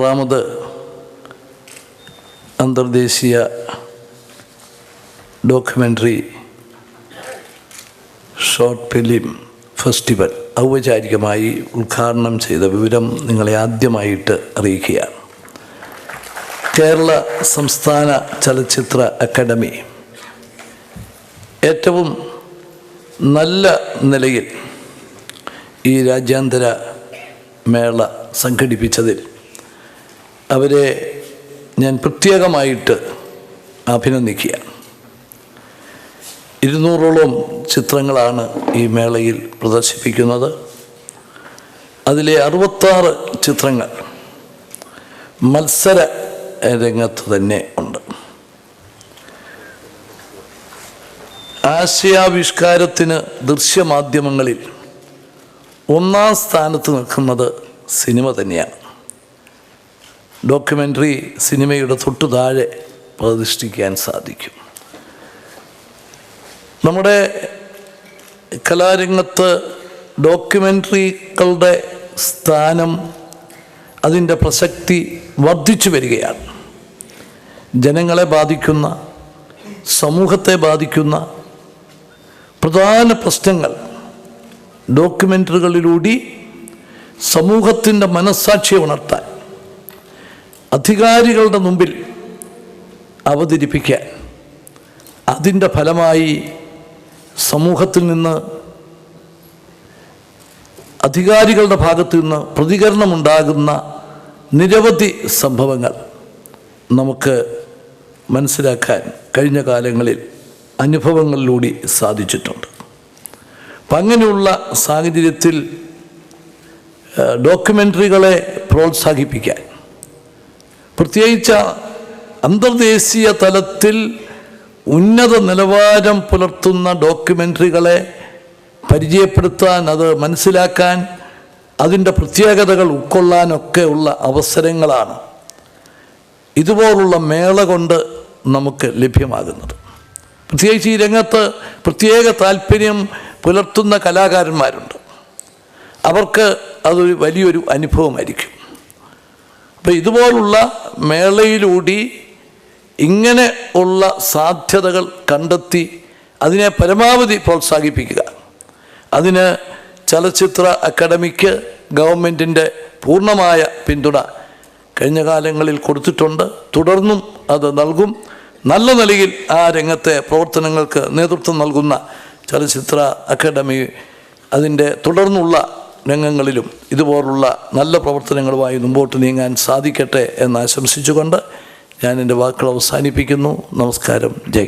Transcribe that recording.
അറുപത്താറാമത് അന്തർദേശീയ documentary short film festival ഔപചാരികമായി ഉദ്ഘാടനം ചെയ്ത വിവരം നിങ്ങളെ ആദ്യമായിട്ട് അറിയിക്കുകയാണ്. കേരള സംസ്ഥാന ചലച്ചിത്ര അക്കാദമി ഏറ്റവും നല്ല നിലയിൽ ഈ രാജ്യാന്തര മേള സംഘടിപ്പിച്ചതിൽ അവരെ ഞാൻ പ്രത്യേകമായിട്ട് അഭിനന്ദിക്കുക. ഇരുന്നൂറോളം ചിത്രങ്ങളാണ് ഈ മേളയിൽ പ്രദർശിപ്പിക്കുന്നത്. അതിലെ അറുപത്താറ് ചിത്രങ്ങൾ മത്സര രംഗത്ത് തന്നെ ഉണ്ട്. ആശയാവിഷ്കാരത്തിന് ദൃശ്യമാധ്യമങ്ങളിൽ ഒന്നാം സ്ഥാനത്ത് നിൽക്കുന്നത് സിനിമ തന്നെയാണ്. ഡോക്യുമെന്ററി സിനിമയുടെ തൊട്ടു താഴെ പ്രതിഷ്ഠിക്കാൻ സാധിക്കും. നമ്മുടെ കലാരംഗത്ത് ഡോക്യുമെന്ററികളുടെ സ്ഥാനം അതിന്റെ പ്രസക്തി വർദ്ധിച്ചു വരികയാണ്. ജനങ്ങളെ ബാധിക്കുന്ന സമൂഹത്തെ ബാധിക്കുന്ന പ്രധാന പ്രശ്നങ്ങൾ ഡോക്യുമെന്ററികളിലൂടെ സമൂഹത്തിന്റെ മനസ്സാക്ഷിയെ ഉണർത്താൻ അധികാരികളുടെ മുമ്പിൽ അവതരിപ്പിക്കാൻ അതിന്റെ ഫലമായി സമൂഹത്തിൽ നിന്ന് അധികാരികളുടെ ഭാഗത്തു നിന്ന് പ്രതികരണമുണ്ടാകുന്ന നിരവധി സംഭവങ്ങൾ നമുക്ക് മനസ്സിലാക്കാൻ കഴിഞ്ഞ കാലങ്ങളിൽ അനുഭവങ്ങളിലൂടെ സാധിച്ചിട്ടുണ്ട്. അപ്പം അങ്ങനെയുള്ള സാഹചര്യത്തിൽ ഡോക്യുമെന്ററികളെ പ്രോത്സാഹിപ്പിക്കാൻ പ്രത്യേകിച്ച് അന്തർദേശീയ തലത്തിൽ ഉന്നത നിലവാരം പുലർത്തുന്ന ഡോക്യുമെന്ററികളെ പരിചയപ്പെടുത്താൻ അത് മനസ്സിലാക്കാൻ അതിന്റെ പ്രത്യേകതകൾ ഉൾക്കൊള്ളാനൊക്കെ ഉള്ള അവസരങ്ങളാണ് ഇതുപോലുള്ള മേള കൊണ്ട് നമുക്ക് ലഭ്യമാകുന്നത്. പ്രത്യേകിച്ച് ഈ രംഗത്ത് പ്രത്യേക താല്പര്യം പുലർത്തുന്ന കലാകാരന്മാരുണ്ട്. അവർക്ക് അതൊരു വലിയൊരു അനുഭവമായിരിക്കും. അപ്പോൾ ഇതുപോലുള്ള മേളയിലൂടി ഇങ്ങനെ ഉള്ള സാധ്യതകൾ കണ്ടെത്തി അതിനെ പരമാവധി പ്രോത്സാഹിപ്പിക്കുക. അതിന് ചലച്ചിത്ര അക്കാഡമിക്ക് ഗവൺമെന്റിന്റെ പൂർണമായ പിന്തുണ കഴിഞ്ഞ കാലങ്ങളിൽ കൊടുത്തിട്ടുണ്ട്. തുടർന്നും അത് നൽകും. നല്ല നിലയിൽ ആ രംഗത്തെ പ്രവർത്തനങ്ങൾക്ക് നേതൃത്വം നൽകുന്ന ചലച്ചിത്ര അക്കാദമി അതിന്റെ തുടർന്നുള്ള രംഗങ്ങളിലും ഇതുപോലുള്ള നല്ല പ്രവർത്തനങ്ങളുമായി മുമ്പോട്ട് നീങ്ങാൻ സാധിക്കട്ടെ എന്ന് ആശംസിച്ചുകൊണ്ട് ഞാൻ എന്റെ വാക്കുകൾ അവസാനിപ്പിക്കുന്നു. നമസ്കാരം. ജയ്